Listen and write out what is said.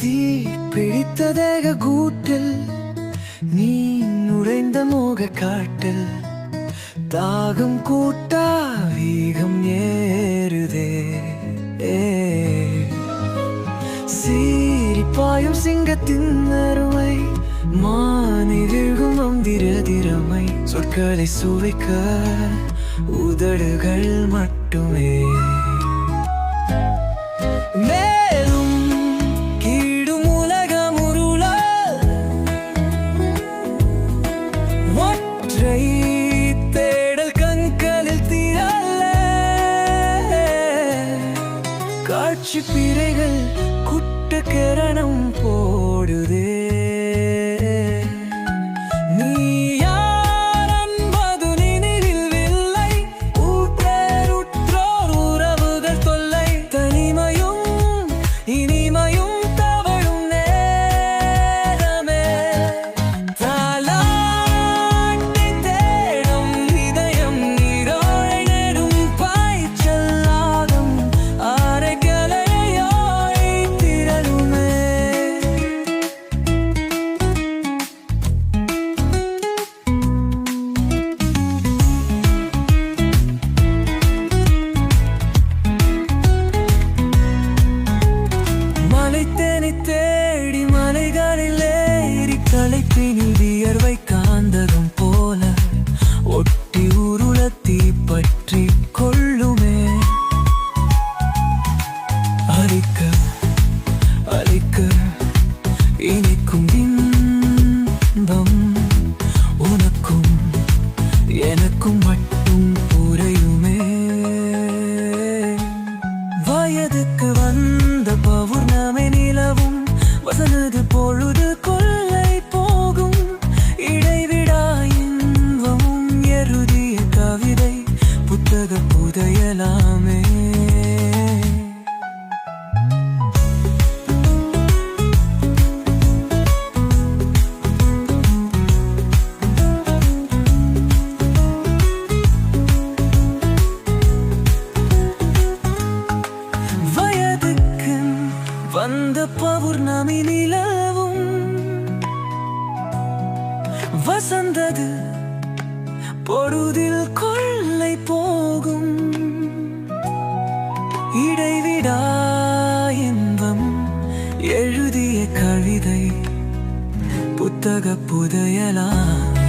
தீ பிடித்த தேக கூட்டில் நீ நுழைந்த மோக காட்டில் தாகம் கூட்டா வீகம் ஏறுதே. சீரிப்பாயும் சிங்கத்தின் அருமை மானை விழுகும் திறமை சொற்களை சுவைக்க உதடுகள் மட்டுமே. காட்சி பிறைகள் குட்ட கரணம் போடுதே. மலைத்தேனை தேடி மலைகளில் ஏறி களைப்பினில் வியர்வை காந்தகம் போல ஒட்டி உருளத்தி பற்றி கொள்ளுமே. அழிக்க அழிக்க இனிக்கும் இன்பம் உனக்கும் எனக்கும் மட்டும் புரையுமே. வயதுக்கு வந்த பௌர்ணமி நிலவும் வசனது பொழுது வந்த பௌர்ணமி நிலவும் வசந்தது பொழுதில் கொள்ளை போகும். இடைவிடா இன்பம் எழுதிய கவிதை புத்தக புதையலாம்.